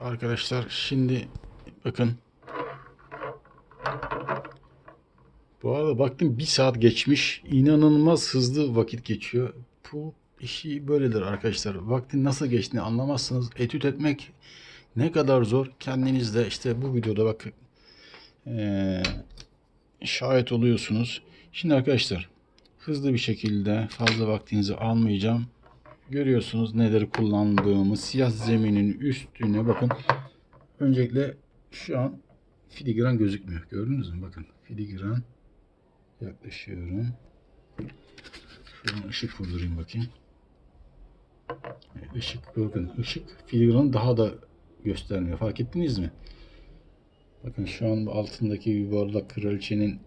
Arkadaşlar şimdi bakın. Bu arada baktım bir saat geçmiş. İnanılmaz hızlı vakit geçiyor. Bu işi böyledir arkadaşlar. Vaktin nasıl geçtiğini anlamazsınız. Etüt etmek ne kadar zor. Kendiniz de işte bu videoda bakın. Ee, şahit oluyorsunuz. Şimdi arkadaşlar hızlı bir şekilde fazla vaktinizi almayacağım. Görüyorsunuz neleri kullandığımı. Siyah zeminin üstüne bakın. Öncelikle şu an filigran gözükmüyor. Gördünüz mü? Bakın filigran yaklaşıyorum. Şuradan ışık vurdurayım bakayım. Evet, Işık bakın ışık filigranı daha da göstermiyor. Fark ettiniz mi? Bakın şu an altındaki yuvarlak kraliçenin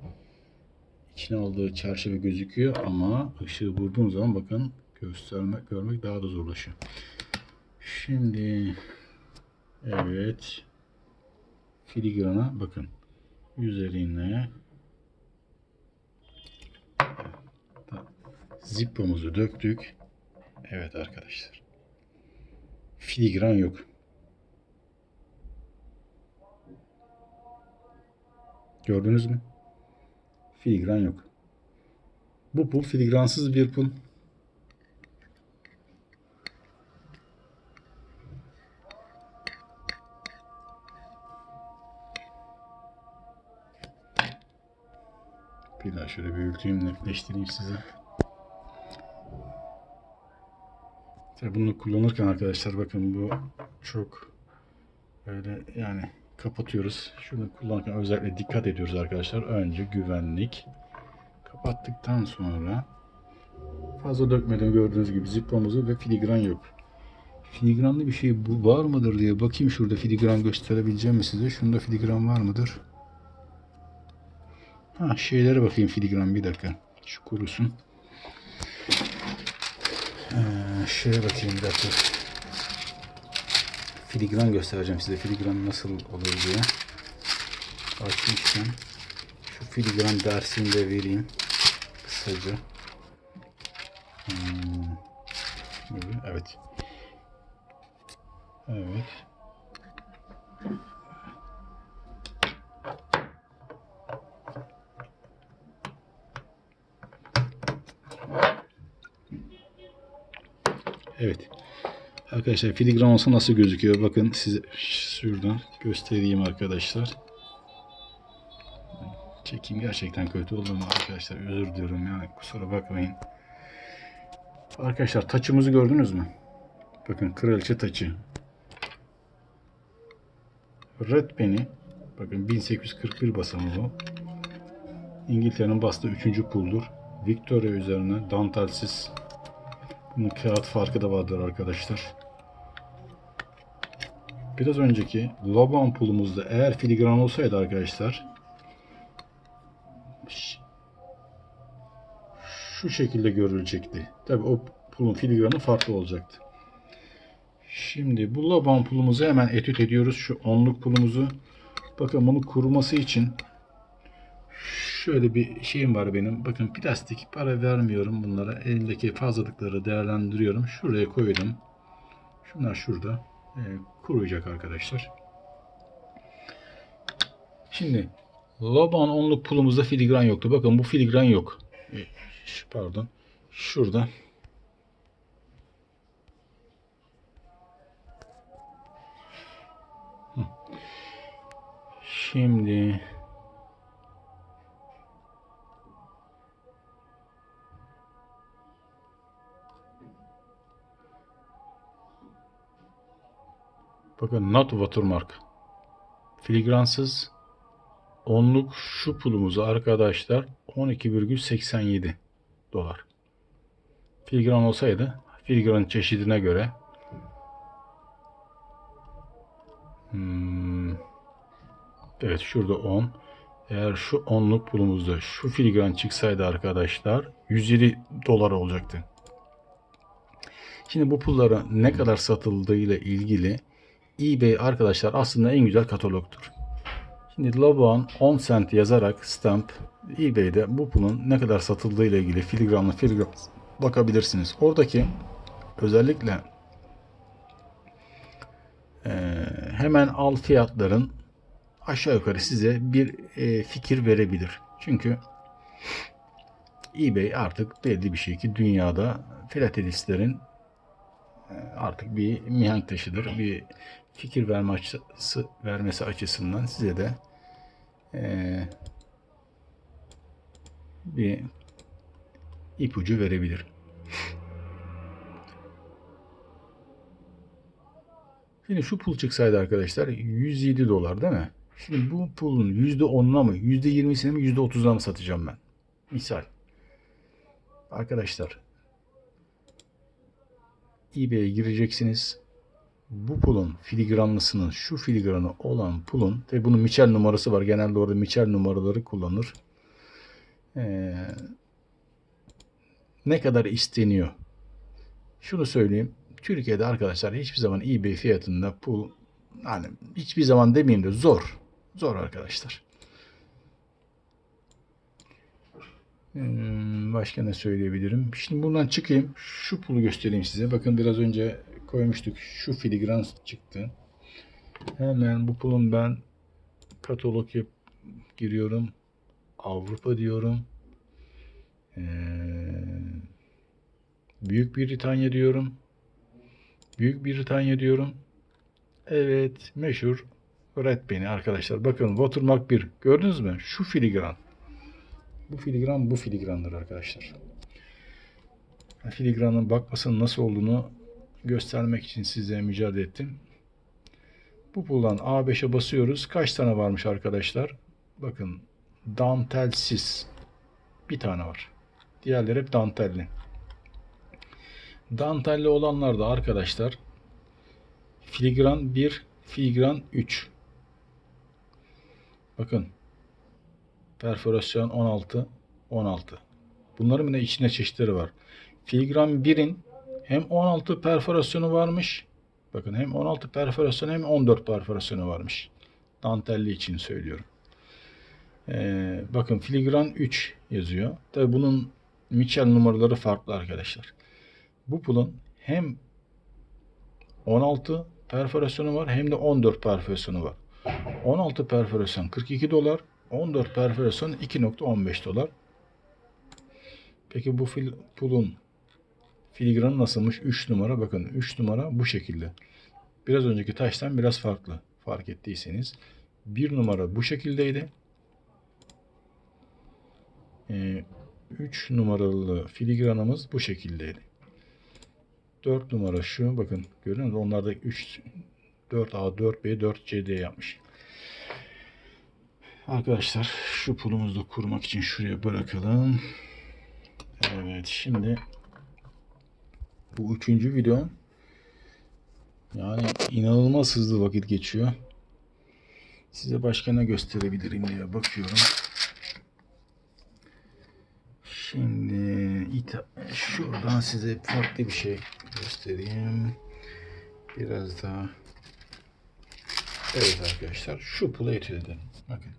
içine aldığı çerçeve gözüküyor ama ışığı vurduğum zaman bakın göstermek görmek daha da zorlaşıyor. Şimdi evet filigrana bakın üzerine zippomuzu döktük. Evet arkadaşlar. Filigran yok. Gördünüz mü? Filigran yok. Bu pul filigransız bir pul. Bir daha şöyle büyüteyim, netleştireyim size. Tabii bunu kullanırken arkadaşlar bakın bu çok böyle yani kapatıyoruz. Şunu kullanırken özellikle dikkat ediyoruz arkadaşlar. Önce güvenlik. Kapattıktan sonra fazla dökmeden gördüğünüz gibi zippomuzu ve filigran yok. Filigranlı bir şey bu var mıdır diye bakayım şurada filigran gösterebileceğim mi size? Şunda filigran var mıdır? Ha şeylere bakayım filigran bir dakika. Şu kurusun. Ee, şeye bakayım bir dakika. Filigran göstereceğim size. Filigran nasıl olur diye. Açmışken şu filigran dersini de vereyim. Kısaca. Hmm. Evet. Evet. Evet. Arkadaşlar filigran olsa nasıl gözüküyor? Bakın size şuradan göstereyim arkadaşlar. Çekim gerçekten kötü oldu mu arkadaşlar? Özür diliyorum yani kusura bakmayın. Arkadaşlar taçımızı gördünüz mü? Bakın kraliçe taçı. Red Penny. Bakın 1841 basımı bu. İngiltere'nin bastığı 3. puldur. Victoria üzerine dantelsiz bunun kağıt farkı da vardır arkadaşlar. Biraz önceki Laban pulumuzda eğer filigran olsaydı arkadaşlar şu şekilde görülecekti. Tabi o pulun filigranı farklı olacaktı. Şimdi bu Laban pulumuzu hemen etüt ediyoruz. Şu onluk pulumuzu. Bakın bunu kuruması için şöyle bir şeyim var benim. Bakın plastik para vermiyorum bunlara. Elimdeki fazlalıkları değerlendiriyorum. Şuraya koydum. Şunlar şurada. Ee, kuruyacak arkadaşlar. Şimdi Laban onluk pulumuzda filigran yoktu. Bakın bu filigran yok. Şu- pardon. Şurada. Şimdi Bakın not watermark. Filigransız onluk şu pulumuzu arkadaşlar 12,87 dolar. Filigran olsaydı filigran çeşidine göre Hmm, evet şurada 10 eğer şu onluk pulumuzda şu filigran çıksaydı arkadaşlar 107 dolar olacaktı. Şimdi bu pulların ne kadar satıldığıyla ilgili eBay arkadaşlar aslında en güzel katalogdur. Şimdi Labuan 10 cent yazarak stamp eBay'de bu pulun ne kadar satıldığı ile ilgili filigranlı filigran bakabilirsiniz. Oradaki özellikle eee, hemen al fiyatların aşağı yukarı size bir e, fikir verebilir. Çünkü eBay artık belli bir şey ki dünyada filatelistlerin e, artık bir mihenk taşıdır. Bir fikir verme açısı, vermesi açısından size de e, bir ipucu verebilir. Şimdi şu pul çıksaydı arkadaşlar 107 dolar değil mi? Şimdi bu pulun %10'una mı, %20'sine mi, %30'una mı satacağım ben? Misal. Arkadaşlar eBay'e gireceksiniz. Bu pulun filigranlısının şu filigranı olan pulun tabi bunun Michel numarası var. Genelde orada Michel numaraları kullanır. Ee, ne kadar isteniyor? Şunu söyleyeyim. Türkiye'de arkadaşlar hiçbir zaman eBay fiyatında pul hani hiçbir zaman demeyeyim de zor. Zor arkadaşlar. Hmm, başka ne söyleyebilirim? Şimdi bundan çıkayım. Şu pulu göstereyim size. Bakın biraz önce koymuştuk. Şu filigran çıktı. Hemen bu pulun ben katalog yap giriyorum. Avrupa diyorum. Ee, Büyük Britanya diyorum. Büyük Britanya diyorum. Evet, meşhur Red Penny arkadaşlar. Bakın Watermark 1. Gördünüz mü? Şu filigran. Bu filigran bu filigrandır arkadaşlar. Filigranın bakmasının nasıl olduğunu göstermek için size mücadele ettim. Bu puldan A5'e basıyoruz. Kaç tane varmış arkadaşlar? Bakın dantelsiz bir tane var. Diğerleri hep dantelli. Dantelli olanlar da arkadaşlar filigran 1, filigran 3. Bakın perforasyon 16, 16. Bunların yine içinde çeşitleri var. Filigran 1'in hem 16 perforasyonu varmış. Bakın hem 16 perforasyonu hem 14 perforasyonu varmış. Dantelli için söylüyorum. Ee, bakın filigran 3 yazıyor. Tabi bunun Mitchell numaraları farklı arkadaşlar. Bu pulun hem 16 perforasyonu var hem de 14 perforasyonu var. 16 perforasyon 42 dolar, 14 perforasyon 2.15 dolar. Peki bu fil, pulun filigranı nasılmış? 3 numara bakın 3 numara bu şekilde. Biraz önceki taştan biraz farklı fark ettiyseniz. 1 numara bu şekildeydi. 3 ee, numaralı filigranımız bu şekildeydi. 4 numara şu. Bakın görüyor musunuz? Onlar da 3 4A, 4B, 4CD yapmış. Arkadaşlar şu pulumuzu da kurmak için şuraya bırakalım. Evet şimdi bu üçüncü video yani inanılmaz hızlı vakit geçiyor. Size başka ne gösterebilirim diye bakıyorum. Şimdi şuradan size farklı bir şey göstereyim. Biraz daha Evet arkadaşlar şu pulu etüt edelim. Bakın.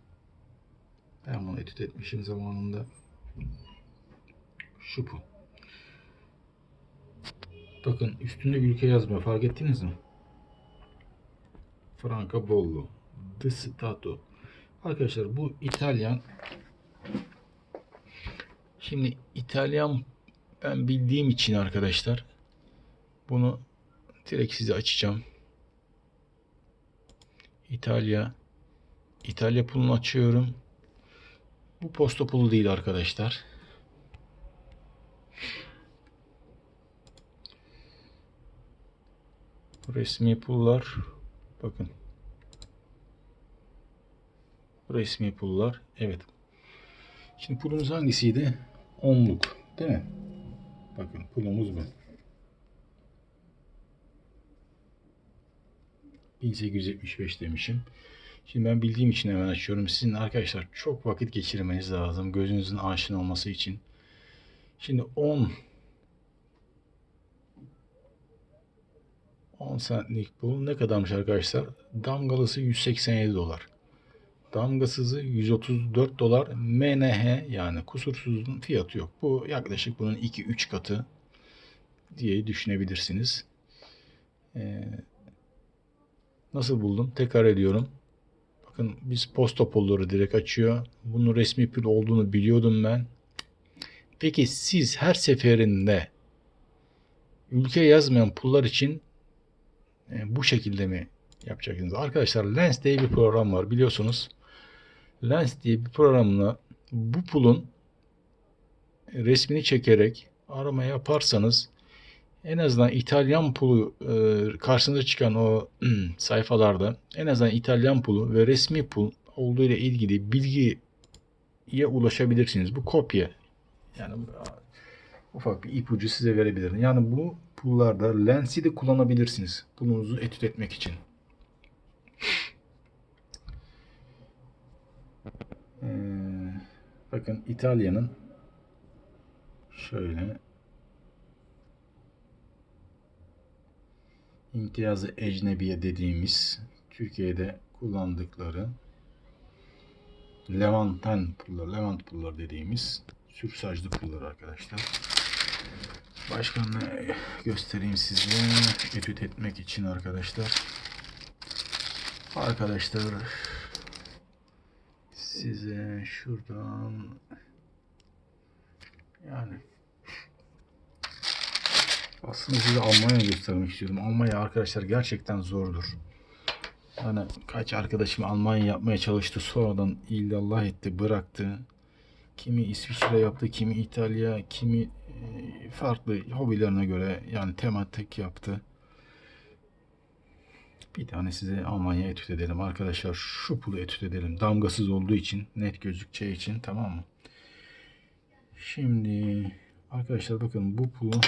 Ben bunu etüt etmişim zamanında. Şu pul. Bakın üstünde ülke yazmıyor. Fark ettiniz mi? Franca Bollo. The Stato. Arkadaşlar bu İtalyan Şimdi İtalyan ben bildiğim için arkadaşlar bunu direkt size açacağım. İtalya İtalya pulunu açıyorum. Bu posta pulu değil arkadaşlar. Resmi pullar bakın. Resmi pullar. Evet. Şimdi pulumuz hangisiydi? Onluk. Değil mi? Bakın pulumuz bu. 1875 demişim. Şimdi ben bildiğim için hemen açıyorum. Sizin arkadaşlar çok vakit geçirmeniz lazım. Gözünüzün aşina olması için. Şimdi 10 10 centlik pul ne kadarmış arkadaşlar? Damgalısı 187 dolar. Damgasızı 134 dolar. MNH yani kusursuzun fiyatı yok. Bu yaklaşık bunun 2-3 katı diye düşünebilirsiniz. Ee, Nasıl buldum? Tekrar ediyorum. Bakın biz posta pulları direkt açıyor. Bunun resmi pul olduğunu biliyordum ben. Peki siz her seferinde ülke yazmayan pullar için e, bu şekilde mi yapacaksınız? Arkadaşlar Lens diye bir program var biliyorsunuz. Lens diye bir programla bu pulun resmini çekerek arama yaparsanız en azından İtalyan pulu e, karşınıza çıkan o sayfalarda en azından İtalyan pulu ve resmi pul olduğu ile ilgili bilgiye ulaşabilirsiniz. Bu kopya. Yani ufak bir ipucu size verebilirim. Yani bu pullarda lensi de kullanabilirsiniz. Pulunuzu etüt etmek için. Ee, bakın İtalya'nın şöyle imtiyazı ecnebiye dediğimiz Türkiye'de kullandıkları Levanten pullar, Levant pullar dediğimiz sürsajlı pullar arkadaşlar. Başka ne göstereyim size etüt etmek için arkadaşlar. Arkadaşlar size şuradan yani aslında size Almanya göstermek istiyorum. Almanya arkadaşlar gerçekten zordur. Hani kaç arkadaşım Almanya yapmaya çalıştı. Sonradan illallah etti, bıraktı. Kimi İsviçre yaptı, kimi İtalya, kimi e, farklı hobilerine göre yani tematik yaptı. Bir tane size Almanya etüt edelim arkadaşlar. Şu pulu etüt edelim. Damgasız olduğu için, net gözükeceği için tamam mı? Şimdi arkadaşlar bakın bu pulu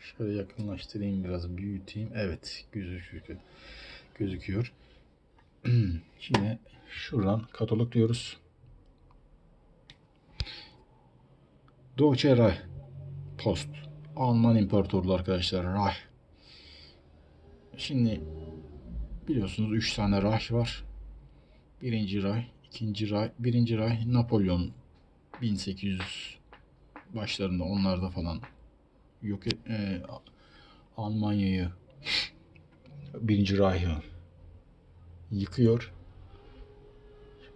Şöyle yakınlaştırayım biraz büyüteyim. Evet. Gözüküyor. Şimdi şuradan katalog diyoruz. Deutsche Reich Post. Alman imparatorluğu arkadaşlar. Reich. Şimdi biliyorsunuz 3 tane Reich var. Birinci Reich, ikinci Reich, birinci Reich Napolyon 1800 başlarında onlarda falan yok e, Almanya'yı birinci Reich'ı yıkıyor.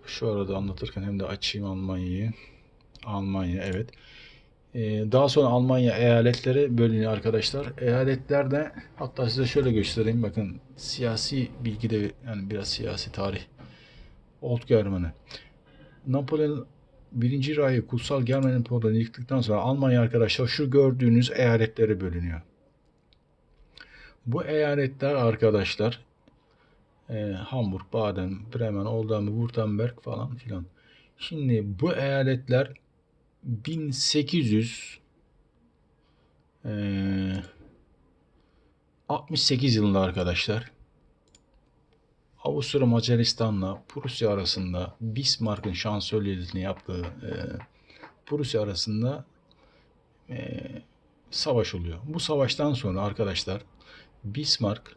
Şu arada anlatırken hem de açayım Almanya'yı. Almanya evet. Ee, daha sonra Almanya eyaletlere bölünüyor arkadaşlar. Eyaletlerde hatta size şöyle göstereyim. Bakın siyasi bilgide yani biraz siyasi tarih. Old German'ı. Napolyon Birinci Reich'i Kutsal Germen İmparatorluğu'nu yıktıktan sonra Almanya arkadaşlar şu gördüğünüz eyaletlere bölünüyor. Bu eyaletler arkadaşlar e, Hamburg, Baden, Bremen, Oldham, Württemberg falan filan. Şimdi bu eyaletler 1800 e, 68 yılında arkadaşlar Avusturya Macaristan'la Prusya arasında Bismarck'ın şansölyeliğini yaptığı e, Prusya arasında e, savaş oluyor. Bu savaştan sonra arkadaşlar Bismarck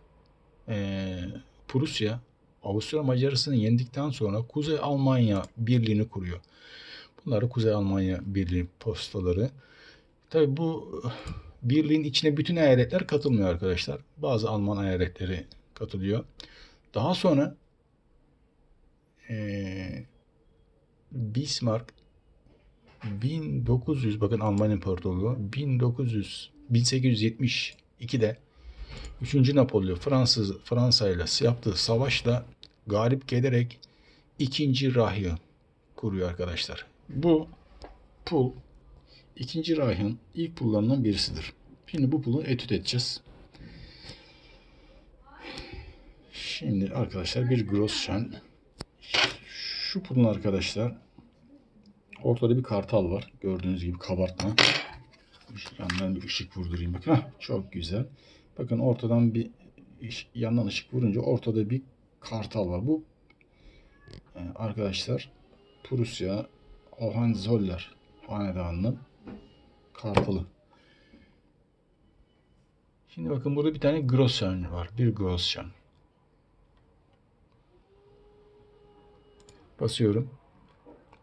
e, Prusya Avusturya Macaristan'ı yendikten sonra Kuzey Almanya Birliği'ni kuruyor. Bunları Kuzey Almanya Birliği postaları. Tabi bu birliğin içine bütün eyaletler katılmıyor arkadaşlar. Bazı Alman eyaletleri katılıyor. Daha sonra ee, Bismarck 1900 bakın Alman İmparatorluğu 1900 1872'de 3. Napolyon Fransız Fransa ile yaptığı savaşla galip gelerek 2. Reich'ı kuruyor arkadaşlar. Bu pul 2. Reich'ın ilk pullarından birisidir. Şimdi bu pulu etüt edeceğiz. Şimdi arkadaşlar bir Groschen. Şu pulun arkadaşlar ortada bir kartal var. Gördüğünüz gibi kabartma. Yandan bir ışık vurdurayım. Bakın Heh, çok güzel. Bakın ortadan bir yandan ışık vurunca ortada bir kartal var. Bu e, arkadaşlar Prusya Hohenzoller hanedanının kartalı. Şimdi bakın burada bir tane Groschen var. Bir Groschen. Basıyorum.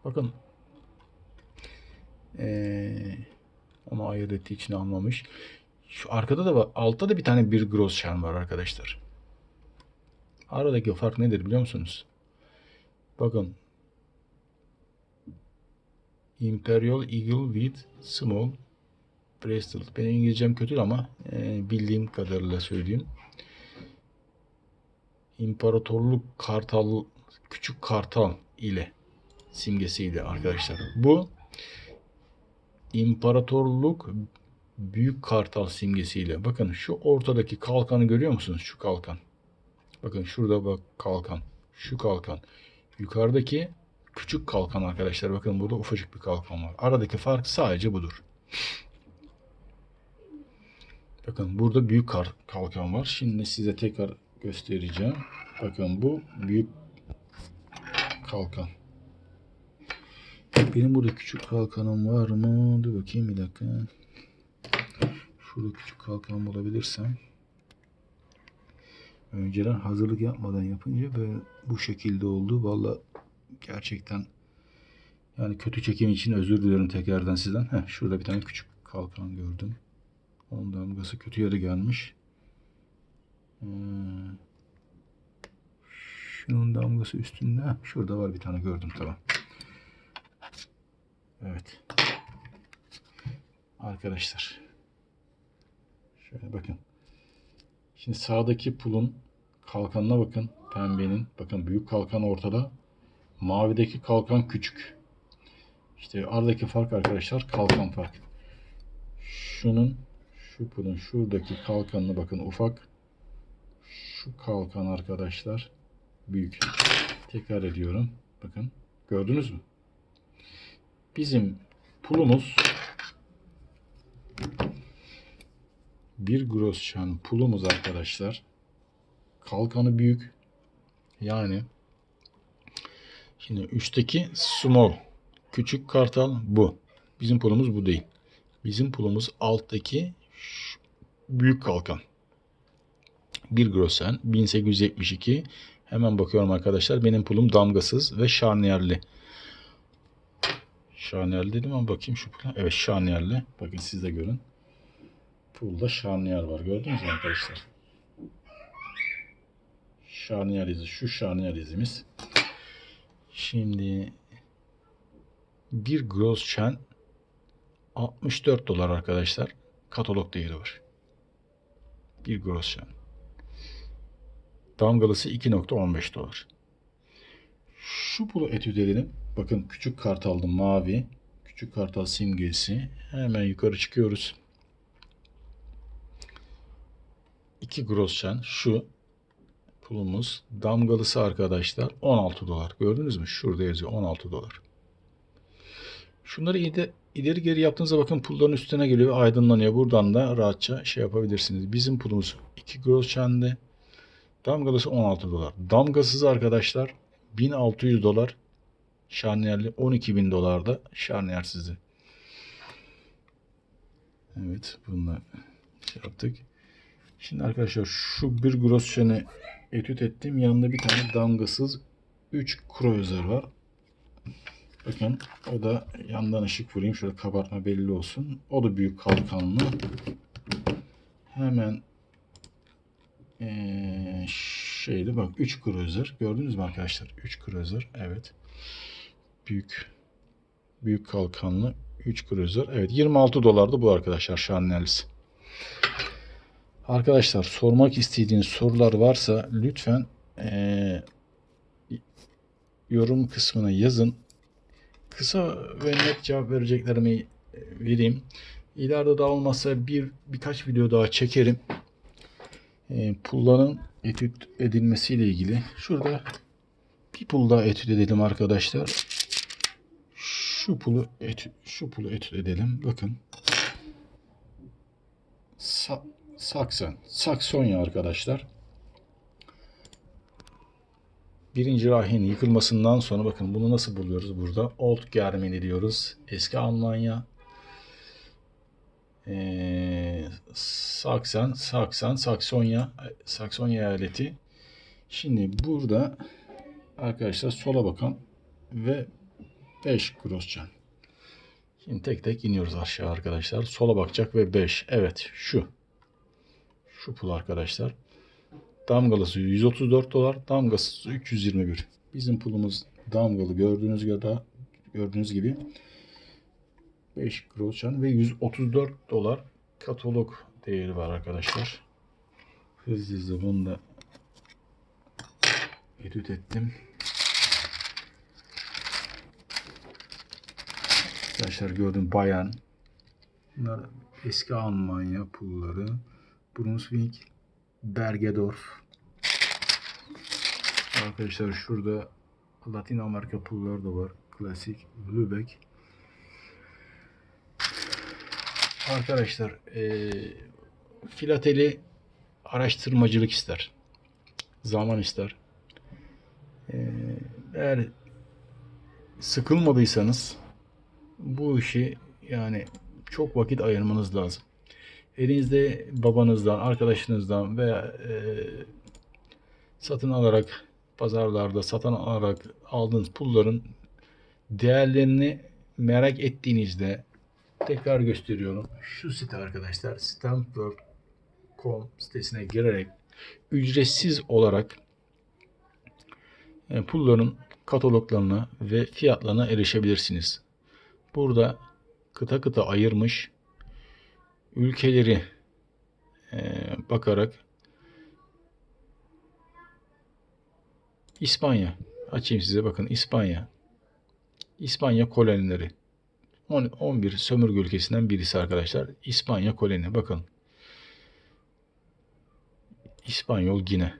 Bakın. Ee, ama ayırt ettiği için almamış. Şu arkada da var. Altta da bir tane bir Groschen var arkadaşlar. Aradaki fark nedir biliyor musunuz? Bakın. Imperial Eagle with Small Bracelet. Benim İngilizcem kötü ama e, bildiğim kadarıyla söyleyeyim. İmparatorluk Kartal Küçük Kartal ile simgesiyle arkadaşlar. Bu İmparatorluk Büyük Kartal simgesiyle. Bakın şu ortadaki kalkanı görüyor musunuz? Şu kalkan. Bakın şurada bak kalkan. Şu kalkan. Yukarıdaki küçük kalkan arkadaşlar. Bakın burada ufacık bir kalkan var. Aradaki fark sadece budur. Bakın burada büyük kalkan var. Şimdi size tekrar göstereceğim. Bakın bu büyük kalkan. Benim burada küçük kalkanım var mı? Dur bakayım bir dakika. Şurada küçük kalkan bulabilirsem. Önceden hazırlık yapmadan yapınca böyle bu şekilde oldu. Valla gerçekten yani kötü çekim için özür diliyorum tekrardan sizden. Heh, şurada bir tane küçük kalkan gördüm. Onun damgası kötü yere gelmiş. Ee, şunun damgası üstünde. Şurada var bir tane gördüm tamam. Evet. Arkadaşlar. Şöyle bakın. Şimdi sağdaki pulun kalkanına bakın. Pembenin. Bakın büyük kalkan ortada. Mavideki kalkan küçük. İşte aradaki fark arkadaşlar kalkan fark. Şunun şu pulun şuradaki kalkanına bakın ufak. Şu kalkan arkadaşlar büyük. Tekrar ediyorum. Bakın. Gördünüz mü? Bizim pulumuz bir Groschen pulumuz arkadaşlar. Kalkanı büyük. Yani şimdi üstteki small küçük kartal bu. Bizim pulumuz bu değil. Bizim pulumuz alttaki büyük kalkan. Bir Grossen 1872. Hemen bakıyorum arkadaşlar. Benim pulum damgasız ve şarniyerli. Şarniyerli dedim ama bakayım şu pula. Evet şarniyerli. Bakın siz de görün. Pulda şarniyer var. Gördünüz mü arkadaşlar? Şarniyer izi. Şu şarniyer izimiz. Şimdi bir Groschen 64 dolar arkadaşlar. Katalog değeri var. Bir Groschen. Damgalısı 2.15 dolar. Şu pulu etüt edelim. Bakın küçük kartaldı mavi. Küçük kartal simgesi. Hemen yukarı çıkıyoruz. 2 Groschen şu pulumuz damgalısı arkadaşlar 16 dolar. Gördünüz mü? Şurada yazıyor 16 dolar. Şunları ileri, ileri geri yaptığınızda bakın pulların üstüne geliyor aydınlanıyor. Buradan da rahatça şey yapabilirsiniz. Bizim pulumuz 2 Groschen'de damgalısı 16 dolar. Damgasız arkadaşlar 1600 dolar. Şarniyerli 12.000 dolarda şarniyersizdi. Evet bunlar şey yaptık. Şimdi arkadaşlar şu bir Groschen'i etüt ettim. Yanında bir tane damgasız 3 Cruiser var. Bakın o da yandan ışık vurayım. Şöyle kabartma belli olsun. O da büyük kalkanlı. Hemen ee, şeydi bak 3 Cruiser. Gördünüz mü arkadaşlar? 3 Cruiser. Evet. Büyük büyük kalkanlı 3 Cruiser. Evet 26 dolardı bu arkadaşlar Şarnelisi. Arkadaşlar sormak istediğiniz sorular varsa lütfen ee, yorum kısmına yazın. Kısa ve net cevap vereceklerimi vereyim. İleride daha olmazsa bir birkaç video daha çekerim. E, pulların etüt edilmesiyle ilgili. Şurada bir pul daha etüt edelim arkadaşlar. Şu pulu etüt, şu pulu etüt edelim. Bakın. Sa Sakson. Saksonya arkadaşlar. Birinci Rahin yıkılmasından sonra bakın bunu nasıl buluyoruz burada? Old Germany diyoruz. Eski Almanya. Ee, Saksan, Saksan, Saksonya, Saksonya eyaleti. Şimdi burada arkadaşlar sola bakan ve 5 Groschen. Şimdi tek tek iniyoruz aşağı arkadaşlar. Sola bakacak ve 5. Evet şu. Şu pul arkadaşlar. Damgalısı 134 dolar, damgasız 321. Bizim pulumuz damgalı gördüğünüz gibi gördüğünüz gibi 5 groschen ve 134 dolar katalog değeri var arkadaşlar. Hızlı hızlı bunu da edit ettim. Arkadaşlar gördüm bayan. Bunlar eski Almanya pulları. Brunswick, Bergedorf. Arkadaşlar şurada Latin Amerika pulları da var. Klasik Lübeck. Arkadaşlar eee filateli araştırmacılık ister. Zaman ister. Eee, eğer sıkılmadıysanız bu işi yani çok vakit ayırmanız lazım. Elinizde babanızdan, arkadaşınızdan veya e, satın alarak pazarlarda satın alarak aldığınız pulların değerlerini merak ettiğinizde tekrar gösteriyorum. Şu site arkadaşlar stamp.com sitesine girerek ücretsiz olarak e, pulların kataloglarına ve fiyatlarına erişebilirsiniz. Burada kıta kıta ayırmış ülkeleri e, bakarak İspanya açayım size bakın İspanya İspanya kolonileri. 10 11 sömürge ülkesinden birisi arkadaşlar. İspanya koloni bakın. İspanyol Gine.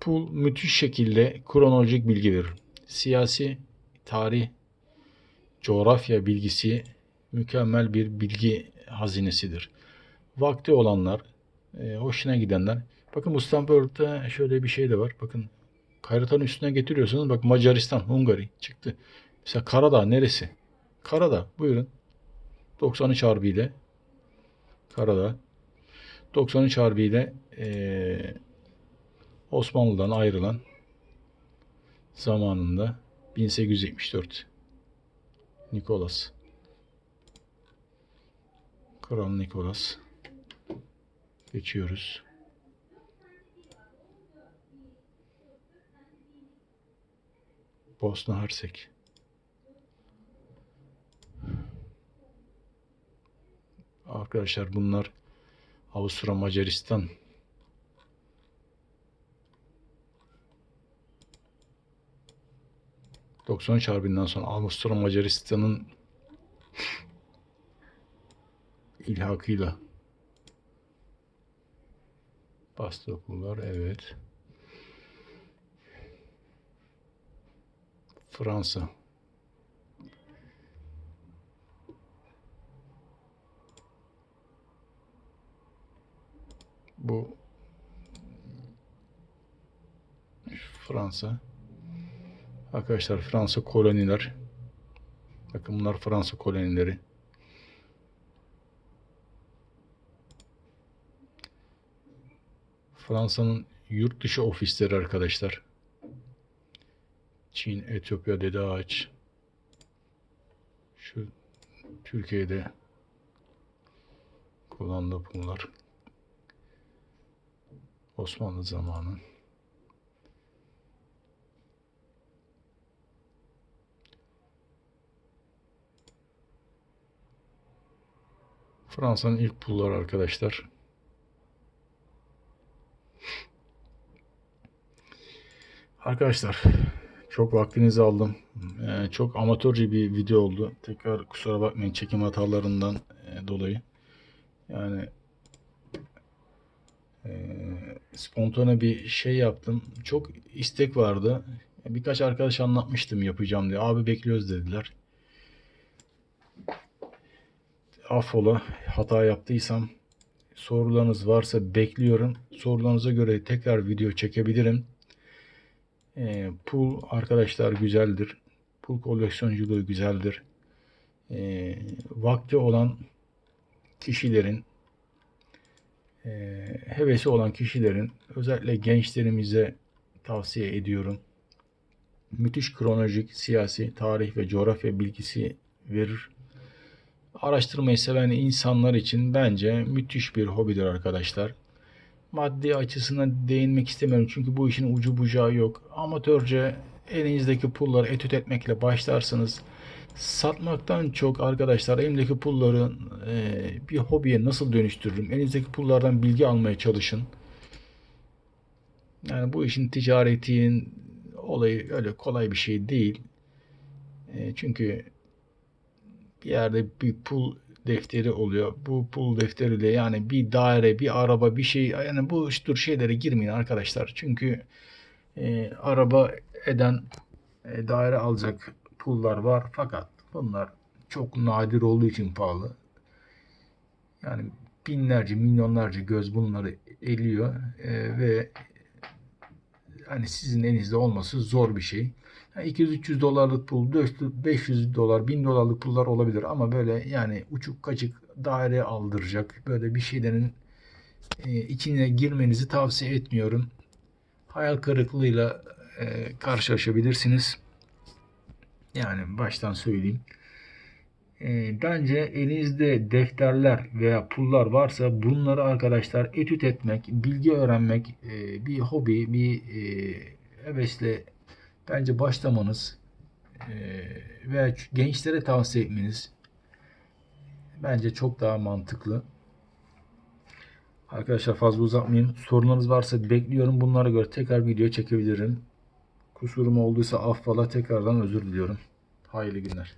Pul müthiş şekilde kronolojik bilgi verir. Siyasi, tarih, coğrafya bilgisi mükemmel bir bilgi hazinesidir. Vakti olanlar, e, hoşuna gidenler. Bakın bu şöyle bir şey de var. Bakın haritanın üstüne getiriyorsunuz. Bak Macaristan, Hungary çıktı. Mesela Karadağ neresi? Karadağ buyurun. 93 harbiyle Karadağ. 93 harbiyle eee Osmanlı'dan ayrılan zamanında 1874 Nikolas. Kral Nikolas. Geçiyoruz. Bosna Hersek. Arkadaşlar bunlar Avusturya Macaristan 93 Harbi'nden sonra Avusturya Macaristan'ın ilhakıyla bastı okullar evet. Fransa bu Fransa Arkadaşlar Fransa koloniler. Bakın bunlar Fransa kolonileri. Fransa'nın yurt dışı ofisleri arkadaşlar. Çin, Etiyopya, Dede Ağaç. Şu Türkiye'de kullandığı bunlar. Osmanlı zamanı. Fransa'nın ilk pulları arkadaşlar. Arkadaşlar çok vaktinizi aldım. Ee, çok amatörce bir video oldu. Tekrar kusura bakmayın çekim hatalarından e, dolayı. Yani e, spontane bir şey yaptım. Çok istek vardı. Birkaç arkadaş anlatmıştım yapacağım diye. Abi bekliyoruz dediler affola hata yaptıysam sorularınız varsa bekliyorum. Sorularınıza göre tekrar video çekebilirim. E, pool arkadaşlar güzeldir. Pool koleksiyonculuğu güzeldir. E, vakti olan kişilerin e, hevesi olan kişilerin özellikle gençlerimize tavsiye ediyorum. Müthiş kronolojik, siyasi, tarih ve coğrafya bilgisi verir. Araştırmayı seven insanlar için bence müthiş bir hobidir arkadaşlar. Maddi açısına değinmek istemiyorum çünkü bu işin ucu bucağı yok. Amatörce elinizdeki pulları etüt etmekle başlarsınız. Satmaktan çok arkadaşlar elimdeki pulları e, bir hobiye nasıl dönüştürürüm? Elinizdeki pullardan bilgi almaya çalışın. Yani bu işin ticaretin olayı öyle kolay bir şey değil. E, çünkü bir yerde bir pul defteri oluyor. Bu pul defteriyle yani bir daire, bir araba, bir şey yani bu tür şeylere girmeyin arkadaşlar. Çünkü e, araba eden e, daire alacak pullar var fakat bunlar çok nadir olduğu için pahalı. Yani binlerce, milyonlarca göz bunları eliyor e, ve hani sizin elinizde olması zor bir şey. Yani 200-300 dolarlık pul, 500 dolar, 1000 dolarlık pullar olabilir ama böyle yani uçuk kaçık daire aldıracak böyle bir şeylerin e, içine girmenizi tavsiye etmiyorum. Hayal kırıklığıyla e, karşılaşabilirsiniz. Yani baştan söyleyeyim. E, bence elinizde defterler veya pullar varsa bunları arkadaşlar etüt etmek, bilgi öğrenmek bir hobi, bir hevesle bence başlamanız e, veya gençlere tavsiye etmeniz bence çok daha mantıklı. Arkadaşlar fazla uzatmayayım. Sorunlarınız varsa bekliyorum. Bunlara göre tekrar video çekebilirim. Kusurum olduysa affola tekrardan özür diliyorum. Hayırlı günler.